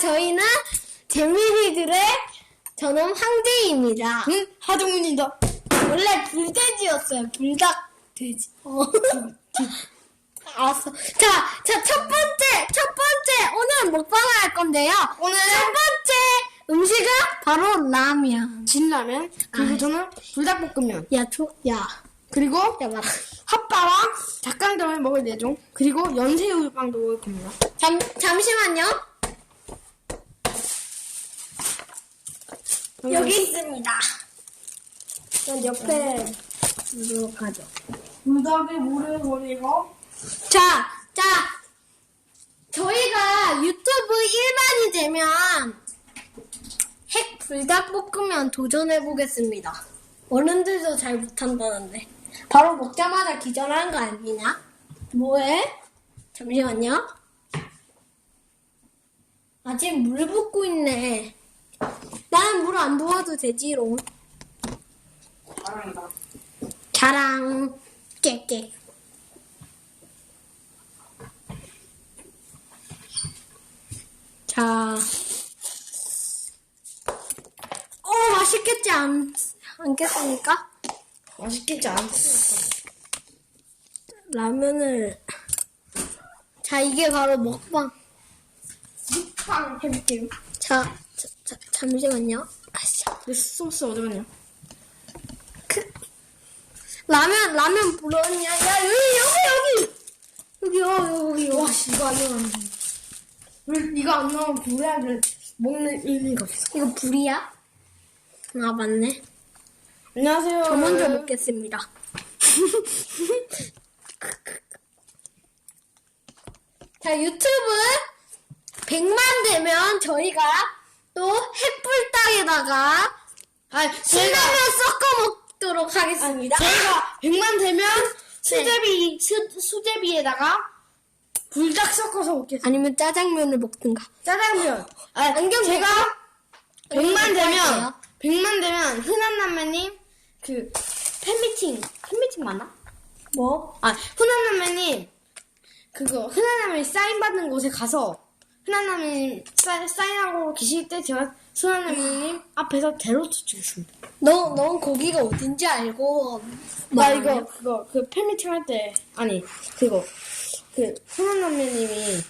저희는 재민이들의 저는 황제입니다. 응? 하정훈이다. 원래 불돼지였어요. 불닭 돼지. 어. 알았어. 자, 자, 첫 번째, 첫 번째, 오늘 먹방을 할 건데요. 오늘 첫 번째 음식은 바로 라면. 진라면, 그리고 아. 저는 불닭볶음면, 야, 조, 야, 그리고 야. 핫바랑 닭강정을 먹을 예정, 그리고 연새우빵도 먹을 겁니다. 잠, 잠시만요. 여기 있습니다. 전 옆에 두도록 하죠. 불닭에 물을 버리고, 자, 자, 저희가 유튜브 일반이 되면 핵 불닭볶음면 도전해 보겠습니다. 어른들도 잘 못한다는데. 바로 먹자마자 기절하는 거 아니냐? 뭐해? 잠시만요. 아직 물 붓고 있네. 나는 물안 부어도 되지롱. 사랑이다. 자랑, 깨깨. 자. 어, 맛있겠지 않, 않겠습니까? 맛있겠지 않습니까? 라면을. 자, 이게 바로 먹방. 육탕 해볼게요. 자, 자, 자 잠시만요. 아씨. 내 소스 어디 갔냐? 그, 라면, 라면 불었냐? 야, 여기, 여기, 여기! 여기요, 여기, 여기. 와, 씨, 이거 안 나오면 왜 이거 안 나오면 불닭을 먹는 의미가 없어. 이거 불이야? 아, 맞네. 안녕하세요. 저 먼저 먹겠습니다. 자, 유튜브 100만 되면 저희가 또 햇불닭에다가 아, 신라면 섞어 먹도록 하겠습니다. 저희가 100만 되면 수제비, 수, 수제비에다가 불닭 섞어서 먹겠습니다. 아니면 짜장면을 먹든가. 짜장면. 아, 안경 제가 벗고 100만 할게요. 되면, 100만 되면, 흔한 남매님, 그, 팬미팅, 팬미팅 맞나? 뭐? 아, 흔한 남매님, 그거, 흔한 남매님 사인 받는 곳에 가서, 사인, 사인하고 계실 때 제가 남매님 앞에서 대로트 치겠습니다. 너, 넌 거기가 어딘지 알고. 나? 이거, 그거, 그 팬미팅 할 때, 아니, 그거, 그, 흔한 남매님이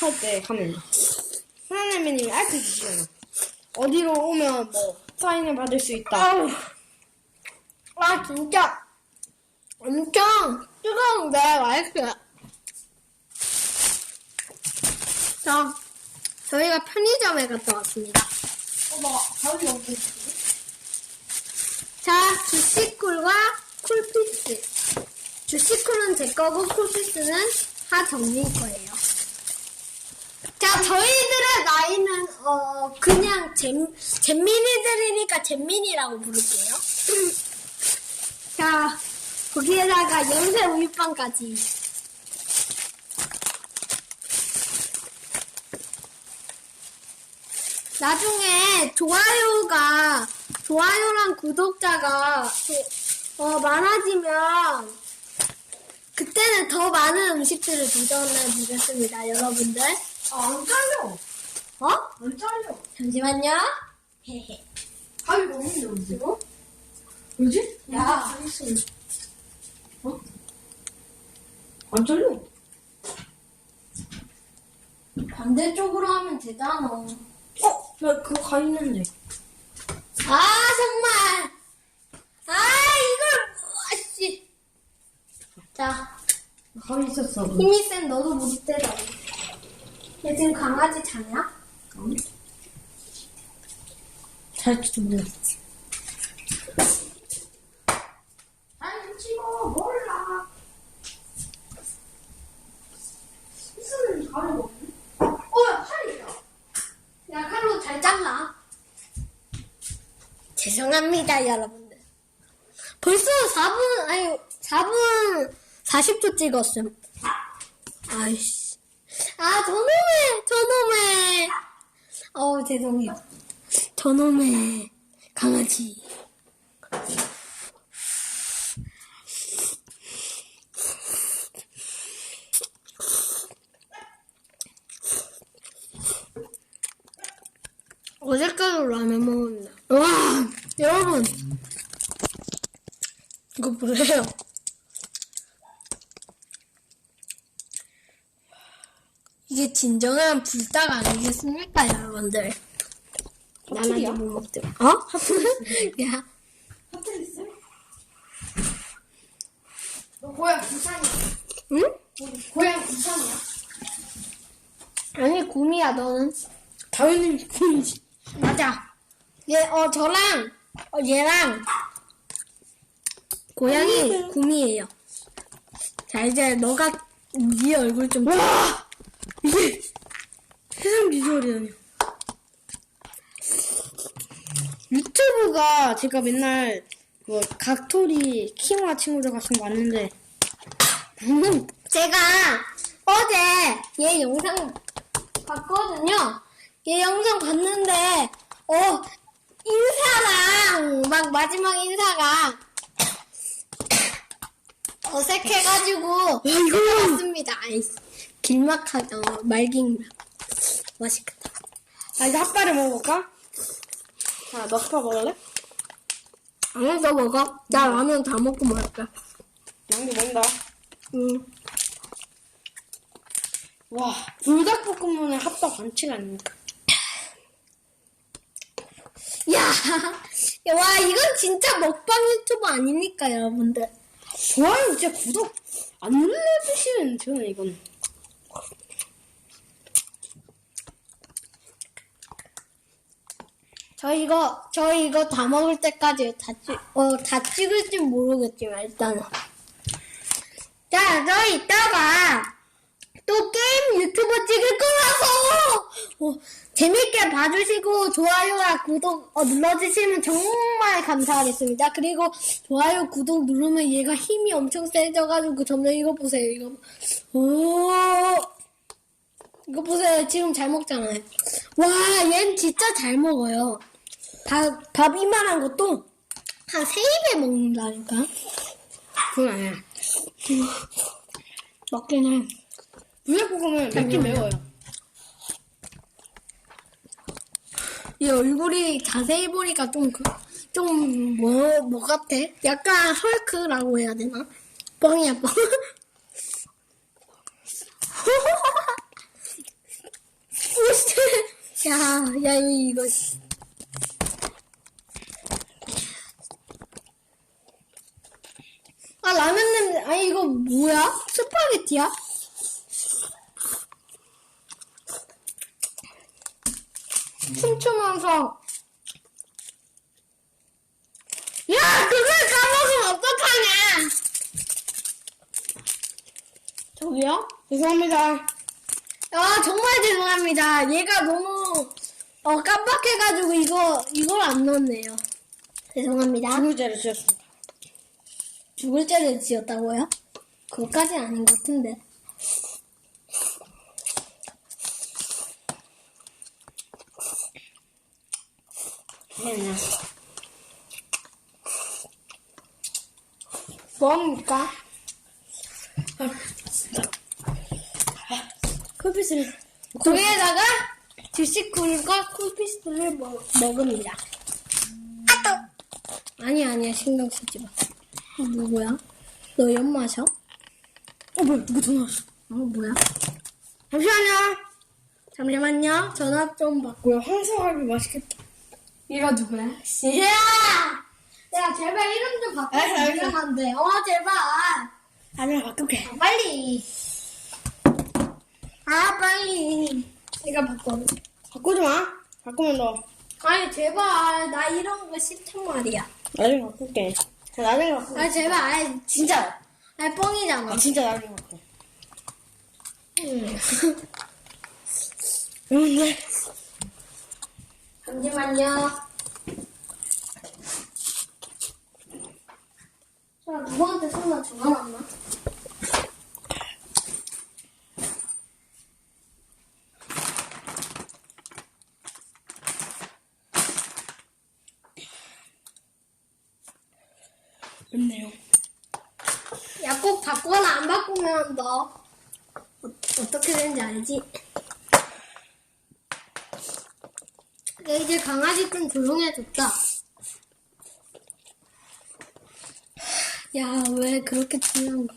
할 때 하면, 흔한 남매님이 알트 주시잖아. 어디로 오면 뭐, 사인을 받을 수 있다. 아우. 아, 진짜. 엄청 뜨거운데, 맛있어 요. 자, 저희가 편의점에 갔다 왔습니다. 어, 나 가위 없겠 자, 주시쿨과 쿨피스. 주시쿨은 제 거고 쿨피스는 하정민 거예요. 자, 저희들의 나이는 어 그냥 잼 잼민이들이니까 잼민이라고 부를게요. 자, 거기에다가 연세 우유빵까지. 나중에 좋아요가 좋아요랑 구독자가 또, 어, 많아지면 그때는 더 많은 음식들을 도전해 보겠습니다, 여러분들. 아, 안 잘려. 어? 안 잘려. 잠시만요. 헤헤. 가위가 없는데, 언제? 어? 뭐지? 야. 어? 안 잘려. 반대쪽으로 하면 되잖아. 어? 나 그거 가 있는데. 아 정말. 아 이걸 아씨. 자 가 있었어. 힘이 센 너도 못 때려. 얘 지금 강아지 자냐? 잘지도 몰라. 안 찍어, 몰라. 있으면 가위가 없네. 어, 야, 팔이다. 야 칼로 잘 잘라. 죄송합니다 여러분들. 벌써 4분 아니 4분 40초 찍었음. 아이씨. 아 저놈의 저놈의. 어 죄송해요. 저놈의 강아지 라면 먹었나? 와, 여러분. 보세요. 이게 진정한 불닭 아니겠습니까, 여러분들? 나만 사투리야? 못 먹더라. 어? 야, 있어? 너 고향 부산이야? 응? 고향 부산이야? 아니, 구미야, 너는? 당연히 군이지. 맞아. 얘, 어, 저랑, 어, 얘랑, 고양이 구미예요. 자, 이제 너가 네 얼굴 좀. 와! 이게 세상 비주얼이라뇨. 유튜브가 제가 맨날 뭐 각토리 키마 친구들 같은 거 봤는데 음, 제가 어제 얘 영상 봤거든요. 얘 영상 봤는데, 어, 인사랑, 막 마지막 인사가 어색해가지고, 이거 맞습니다. 아이, 길막하, 어, 말긴, 맛있겠다. 아 이제 핫바를 먹어볼까? 자, 너 핫바 먹을래? 너 먹어. 나 라면 다 먹고 먹을게. 양도 먹는다. 응. 와, 불닭볶음면에 핫바 반칙 아닙니까? 야, 야, 와, 이건 진짜 먹방 유튜버 아닙니까, 여러분들? 좋아요, 진짜 구독 안 눌러주시면 저는 이건 저 이거, 저 이거 다 먹을 때까지 다 찍, 어, 다 찍을지 모르겠지만, 일단은. 자, 저 이따가 또 게임 유튜브 찍을 거라서, 어, 재밌게 봐주시고, 좋아요와 구독 어, 눌러주시면 정말 감사하겠습니다. 그리고 좋아요, 구독 누르면 얘가 힘이 엄청 세져가지고, 점점 이거 보세요, 이거. 오, 이거 보세요. 지금 잘 먹잖아요. 와, 얜 진짜 잘 먹어요. 밥, 밥 이만한 것도 한 세 입에 먹는다니까. 그건 아니야. 해. 불닭볶음면 맵긴 매워요. 이 얼굴이 자세히 보니까 좀, 그, 좀, 뭐, 뭐 같아? 약간 헐크라고 해야 되나? 뻥이야, 뻥. 야, 야, 이거. 아, 라면 냄새. 아니, 이거 뭐야? 스파게티야? 춤추면서. 야, 그걸 까먹으면 어떡하냐? 저기요? 죄송합니다. 아, 정말 죄송합니다. 얘가 너무, 어, 깜빡해가지고 이거, 이걸 안 넣었네요. 죄송합니다. 죽을 죄를 지었습니다. 죽을 죄를 지었다고요? 그것까지는 아닌 것 같은데. 그냥 뭐합니까? 쿨피스를 거기에다가 주식쿨과 쿨피스를 먹, 먹습니다. 아니 아니야 신경 쓰지 마. 어, 누구야? 너연 마셔? 어 뭐야 누구 전화 왔어? 어 뭐야? 잠시만요. 잠시만요. 전화 좀 받고. 뭐야 황소갈비 맛있겠다. 얘가 누구야? 야! 야 제발 이름 좀 바꿔. 알았어, 알았어. 미안한데. 어 제발. 아니야 바꿀게. 아, 빨리. 아 빨리. 내가 바꿔. 바꾸지 마. 바꾸면 너 아니 제발 나 이런 거 싫단 말이야. 나중에 바꿀게. 자, 나중에 바꿀게. 아 제발. 아이, 진짜. 아이 뻥이잖아. 아 진짜 나중에 바꿔. 음. 여러분들 잠시만요. 자, 누구한테 전화 전화 왔나? 맵네요. 야, 꼭 바꾸거나 안 바꾸면 너 어, 어떻게 되는지 알지? 이제 강아지 좀 조용해졌다. 야, 왜 그렇게 중요한 거?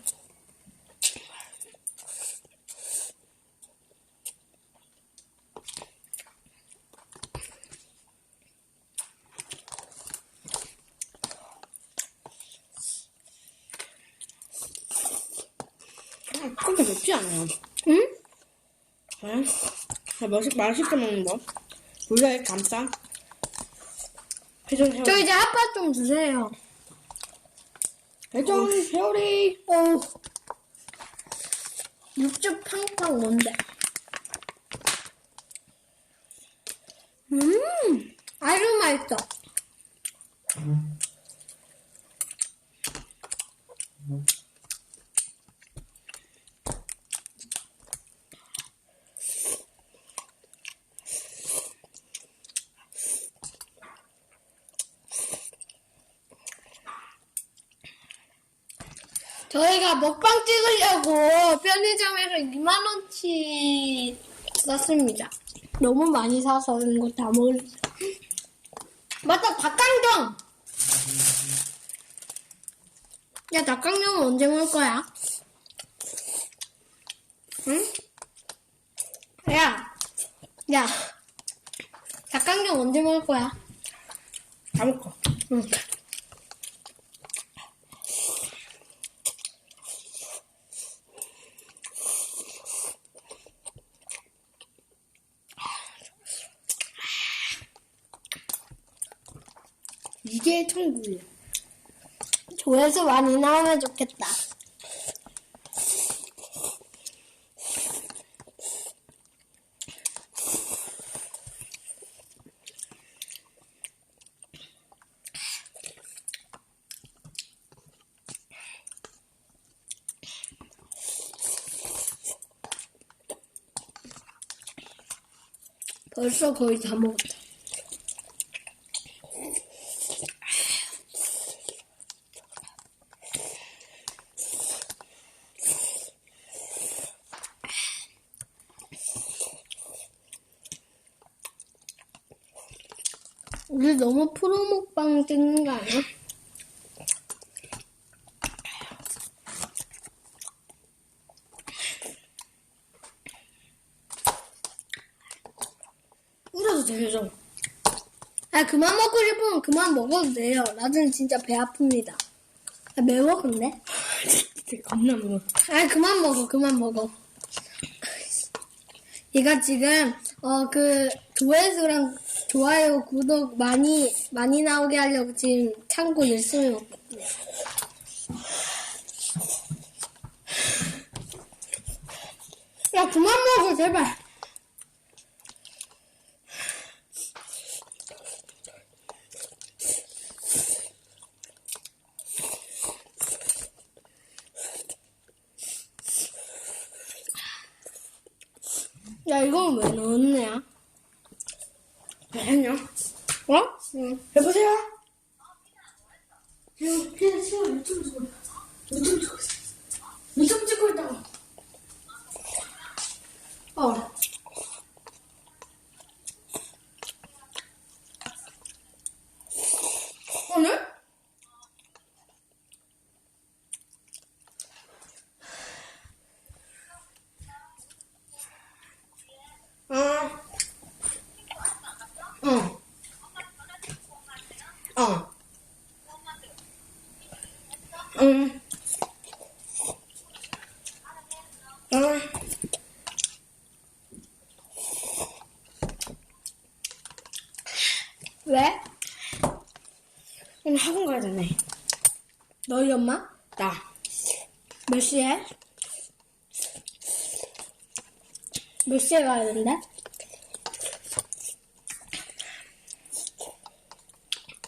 아, 그렇게 맵지 않아요. 응? 네. 아, 맛있, 맛있게 먹는 거. 불에 감싸. 저 이제 아빠 좀 주세요. 회전 세월이. 어우. 육즙 팡팡 뭔데? 음, 아주 맛있어. 저희가 먹방 찍으려고 편의점에서 2만원치 샀습니다. 너무 많이 사서 이거 다 먹을 수 맞다, 닭강정! 야, 닭강정은 언제 먹을 거야? 응? 야, 야, 닭강정 언제 먹을 거야? 다 먹고. 응. 이게 천국이야. 조회수 많이 나오면 좋겠다. 벌써 거의 다 먹었다. 너무 프로 먹방 찍는 거 아니야? 울어도 되죠. 아 그만 먹고 싶으면 그만 먹어도 돼요. 나중에 진짜 배 아픕니다. 아, 매워 근데? 되게 겁나 먹어. 아 그만 먹어 그만 먹어. 얘가 지금 어 그 조회수랑 좋아요 구독 많이 많이 나오게 하려고 지금 참고 열심히 먹거든요. 야 그만 먹어 제발. 야 이건 왜 넣었냐? 왜 했냐? 어? 응. 여보세요? 그냥 그냥 시간 유튜브 찍어. 유튜브 찍고 있어. 유튜브 찍고 있다고. 어. 오늘? 어. 어. 어. 응. 어. 왜? 오늘 학원 가야 되네. 엄마? 나. 몇 시에? 몇 시에 가야 된대?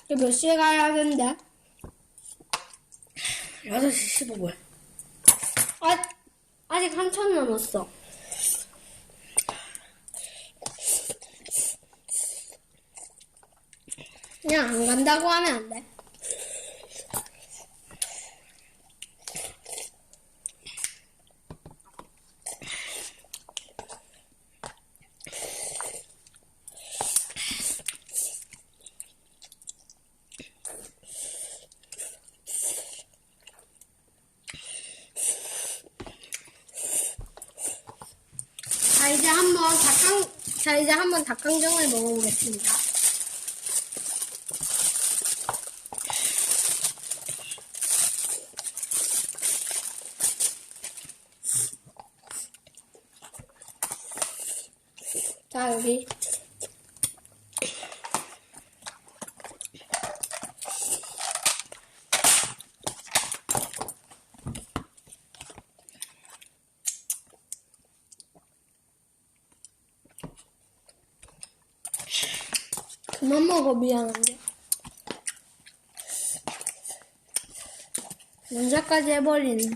몇 시에 가야 된대? 6시 15분. 아, 아직 한참 남았어. 그냥 안 간다고 하면 안 돼. 자, 이제 한번 닭강, 자, 이제 한번 닭강정을 먹어보겠습니다. 자, 여기. 그만 먹어, 미안한데. 연자까지 해버리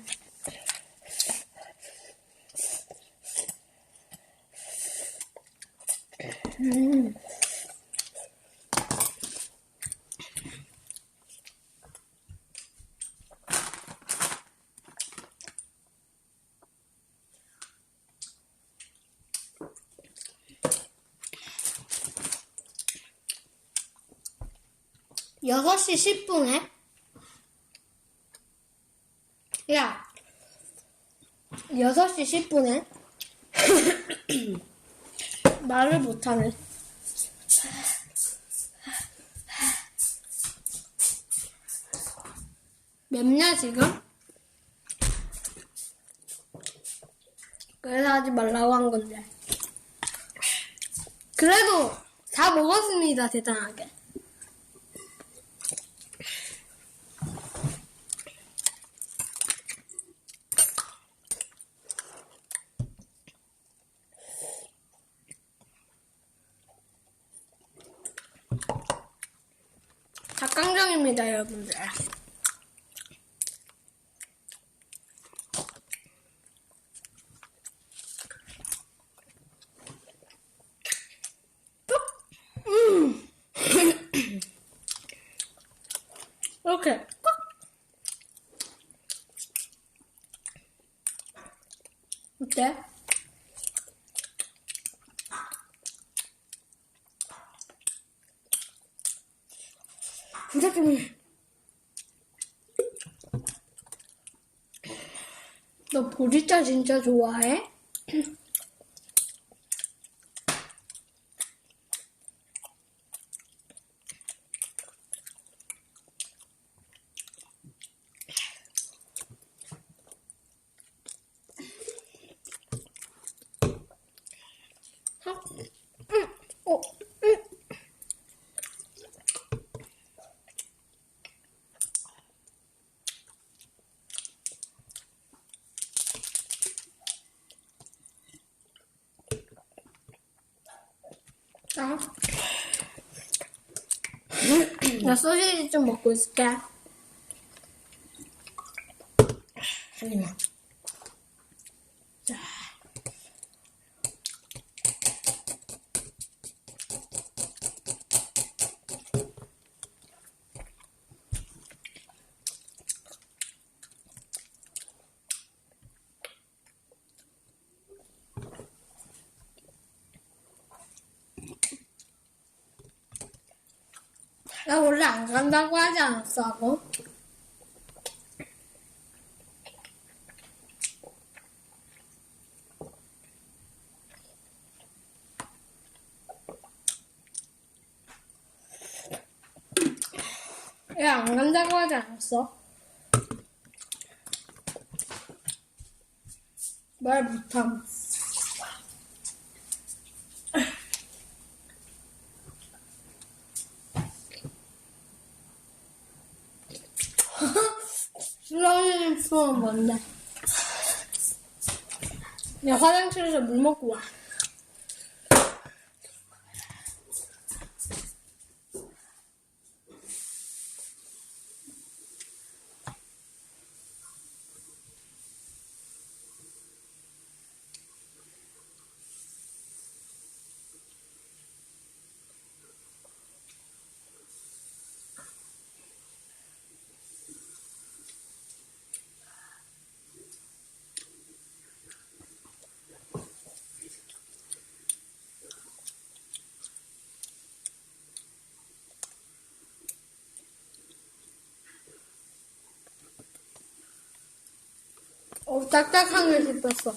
6시 10분에? 야, 6시 10분에? 말을 못하네. 몇냐 지금? 그래서 하지 말라고 한 건데. 그래도 다 먹었습니다, 대단하게. 닭강정입니다, 여러분들. 음. 이렇게 꽉. 어때? 진짜 좀. 진짜 좋아해? 어? 응. 어? 응. 자. 나 소시지 좀 먹고 있을게. 한 입만. 나 원래 안 간다고 하지 않았어, 하고? 야, 안 간다고 하지 않았어? 말 못함. 수은 뭔데? 야, 화장실에서 물 먹고 와. 어, 딱딱한 게 씹혔어.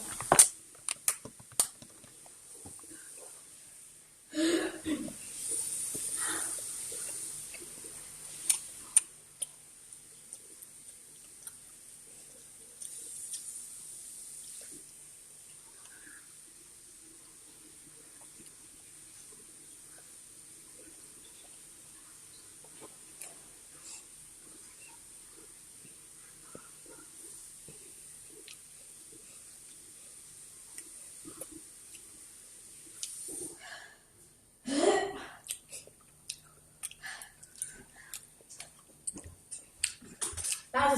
나왔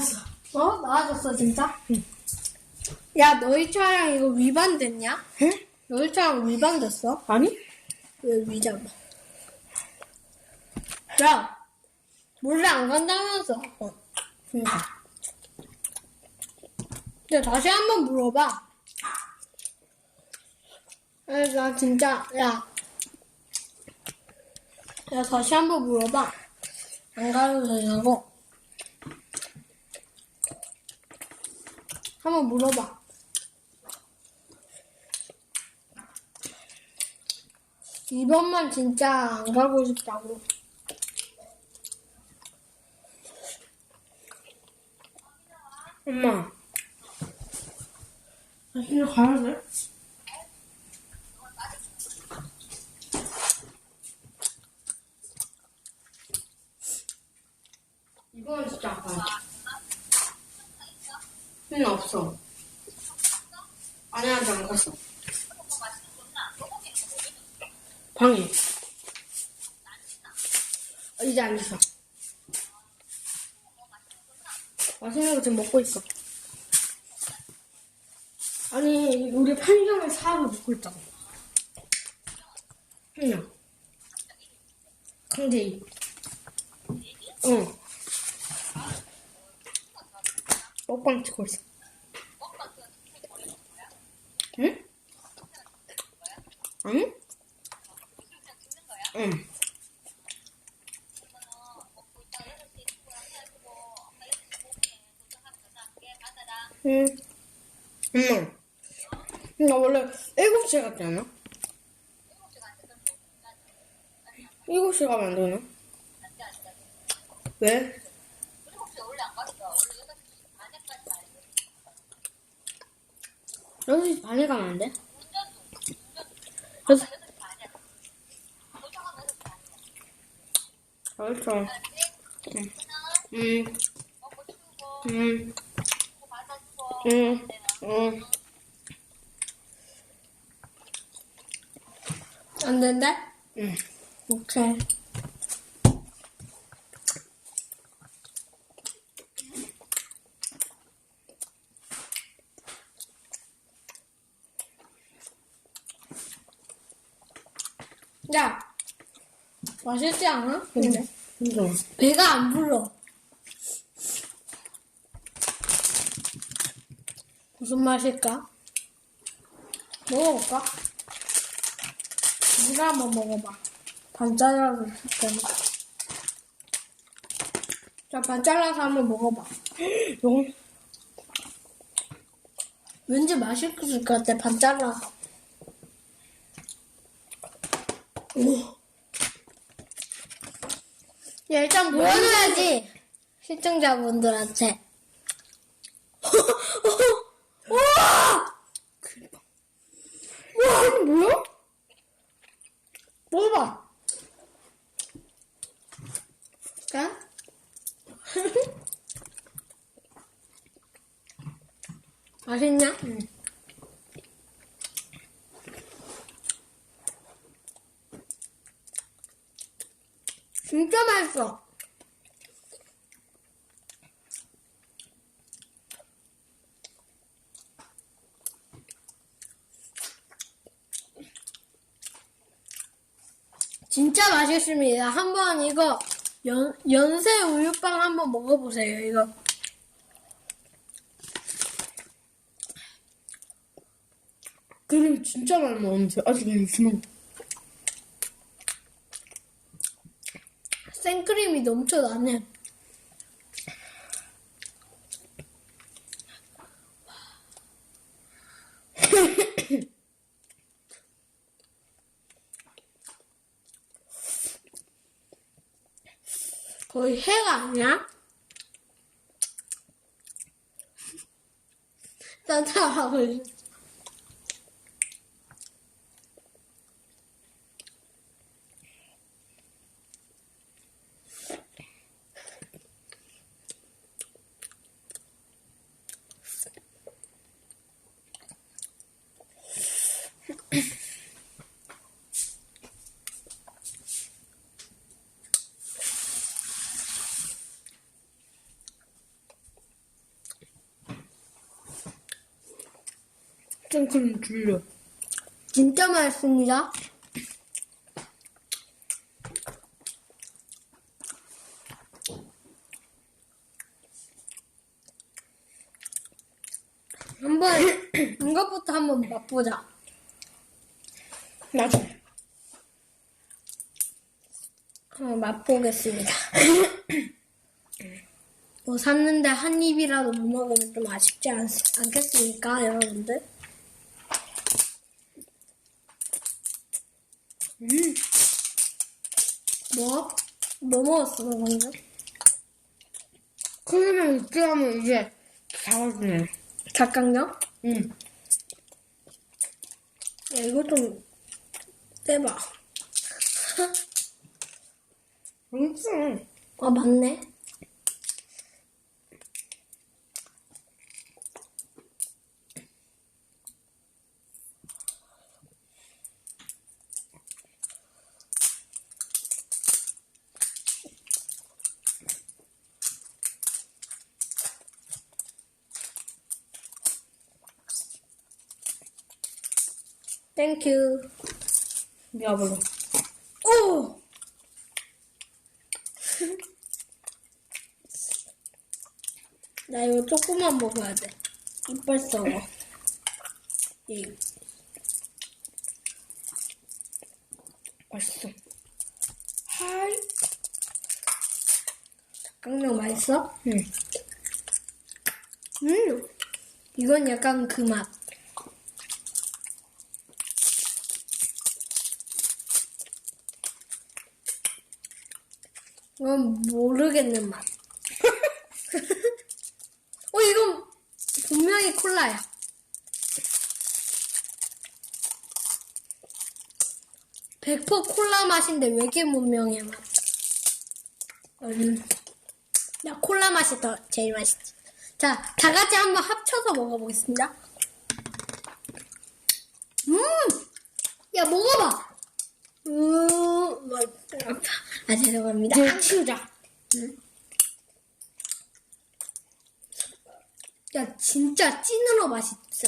어. 어? 나아졌어, 진짜? 야, 너희 차량 이거 위반됐냐? 응? 너희 차량 위반됐어? 아니? 왜 위잡아? 야, 몰래 안 간다면서. 어. 그니까. 야, 다시 한 번 물어봐. 야, 나 진짜, 야. 야, 다시 한 번 물어봐. 안 가도 되냐고. 한번 물어봐. 이번만 진짜 안 가고 싶다고. 엄마. 나 진짜 가야 돼? 이거는 진짜 아파요. 응, 없어. 아니, 아직 안 갔어. 방에. 어, 이제 안 있어. 맛있는 거 지금 먹고 있어. 아니, 우리 편의점에 사서 먹고 있다고. 그냥. 근데, 응. 먹방 찍고 있어. 응? 응? 응. 응. 엄마. 나 원래 7시에 갔지 않아? 7시에 가면 안 되나? 왜? 여섯 시 반에 가면 안 돼? 여섯 알았어. 응. 응. 응. 응. 응. 안 된대? 응. 오케이. 야, 맛있지 않아? 근데 이거. 배가 안 불러. 무슨 맛일까? 먹어볼까? 네가 한번 먹어봐. 반 잘라서 줄게. 자, 반 잘라서 한번 먹어봐. 이거 왠지 맛있을 것 같아, 반 잘라서. 오. 야, 일단 보여줘야지. 시청자분들한테. 와! 와, 이거 뭐야? 먹어봐. 자. 맛있냐? 응. 진짜 맛있어. 진짜 맛있습니다. 한번 이거 연, 연세 우유빵 한번 먹어보세요. 이거. 그림 진짜 많이 먹었는데 아직 있으면 생크림이 넘쳐나네. 거의 해가 아니야? 딴타하고 있어. 생크림 줄려. 진짜 맛있습니다. 한번 이것부터 한번 맛보자. 나중에. 한번 맛보겠습니다. 뭐 샀는데 한 입이라도 못 먹으면 좀 아쉽지 않, 않겠습니까, 여러분들? 음. 뭐? 뭐 먹었어, 너 방금? 크림을 늦게 하면 이제 작아지네. 닭강정? 응. 야, 이거 좀 떼봐. 엄청. 아, 맞네. 땡큐. 내가 별로. 오! 나 이거 조금만 먹어야 돼. 이빨 썩어. 이. 맛있어. 하이. 깡령 맛있어? 응. 음! 이건 약간 그 맛. 이건 모르겠는 맛. 어, 이건 분명히 콜라야. 백퍼 콜라 맛인데 왜 이렇게 분명해 맛? 음, 나 콜라 맛이 더 제일 맛있지. 자, 다 같이 한번 합쳐서 먹어보겠습니다. 음! 야, 먹어봐! 음, 뭐, 아파. 아, 죄송합니다. 이제 치우자. 야, 진짜 찐으로 맛있어.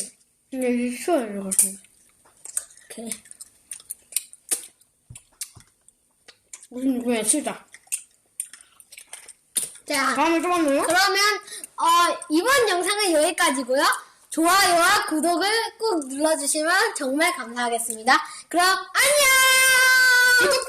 치워야 될것 같아. 오케이. 무슨 그냥 치우자. 자, 다음에 또 만나요? 그러면, 어, 이번 영상은 여기까지고요 좋아요와 구독을 꼭 눌러주시면 정말 감사하겠습니다. 그럼, 안녕! 구독,